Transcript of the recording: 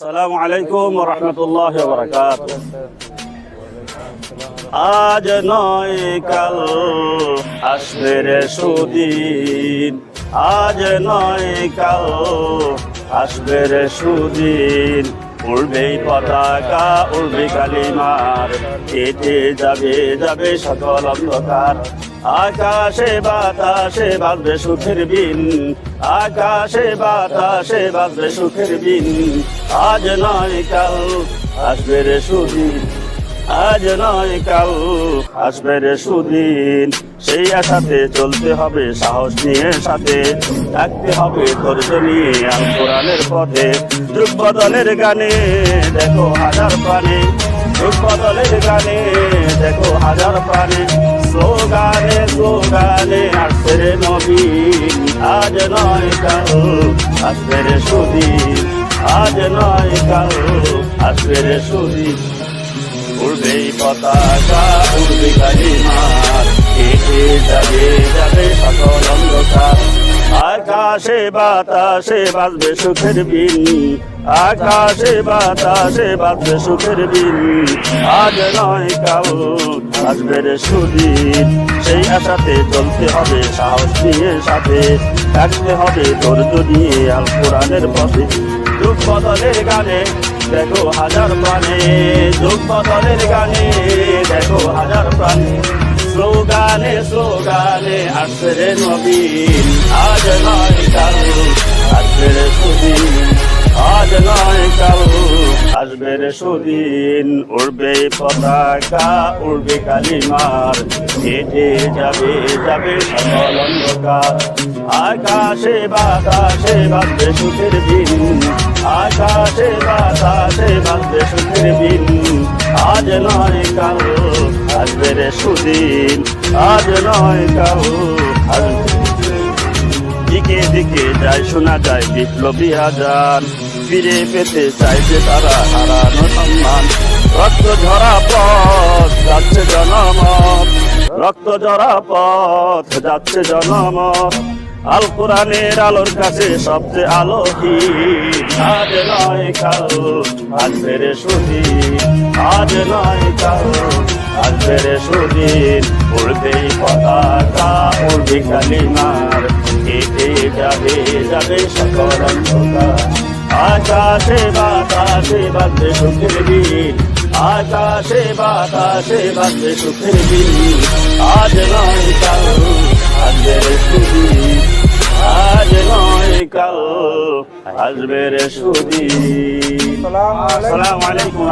আসসালামু আলাইকুম রহমতুল্লাহ বরকাত আজ নয় কাল আসবে রে সুদিন। আজ নয় কাল আসবে রে সুদিন। উড়বেই পতাকা, উড়বে কালিমার। কেটে যাবে যাবে সকল অন্ধকার। আকাশে বাতাসে বাজবে সুখের বিন আকাশে বাতাসে বাজবে সুখের বিন আজ নয় কাল, আসবে রে সুদিন। আজ নয় কাল, আসবে রে সুদিন। সেই আশাতে চলতে হবে, সাহস নিয়ে সাথে। থাকতে হবে ধৈর্য নিয়ে আল পথে। যুগ বদলের গানে দেখো হাজার যুগ বদলের গানে দেখো হাজার প্রাণে। স্লোগানে স্লোগানে আসবে রে নবীন আজ নয় কাল আসবে রে সুদিন আজ নয় কাল আসবে রে সুদিন উড়বে পতাকা, উড়বে কালিমার কেটে যাবে যাবে সকল অন্ধকার। আকাশে বাতাসে বাজবে সুখের বিন আকাশে বাতাসে বাজবে সুখের বিন আজ নয় কাল আসবে সুদিন সেই আশাতে চলতে হবে, সাহস নিয়ে সাথে। থাকতে হবে ধৈর্য নিয়ে আল কোরআনের পথে। যুগ বদলের গানে দেখো হাজার প্রাণে। যুগ বদলের গানে দেখো হাজার প্রাণে। স্লোগানে স্লোগানে আসবে নবীন। আজ নয় কাল, আসবে আসবে রে সুদিন, উড়বে পতাকা, উড়বে কালিমার। কেটে যাবে যাবে সকল অন্ধকার। আকাশে বাতাসে বাজবে সুখের দিন। আকাশে বাতাসে বাজবে সুখের দিন। আজ নয় কাল আসবে রে সুদিন। আজ নয় কাল আসবে দিকে দিকে যায়, শোনা যায় বিপ্লবী আজান। ফিরে পেতে চাইছে তারা হারানো সম্মান। রক্ত ঝরা পথ যাচ্ছে জনমত। রক্ত ঝরা পথ যাচ্ছে জনমত। আল কোরআনের আলোর কাছে সবচেয়ে আলোহীন আজ নয় কাল আসবে রে সুদিন। আজ নয় কাল আসবে রে সুদিন। উড়বেই পতাকা উড়বে কালিমার। কেটে যাবে যাবে সকল অন্ধকার। আকাশে বাতাসে বাজবে সুখের দিন আকাশে বাতাসে বাজবে সুখের দিন আজ নয় কাল আসবে রে সুদিন আজ নয় কাল আজবের রে সালাম আলাইকুম।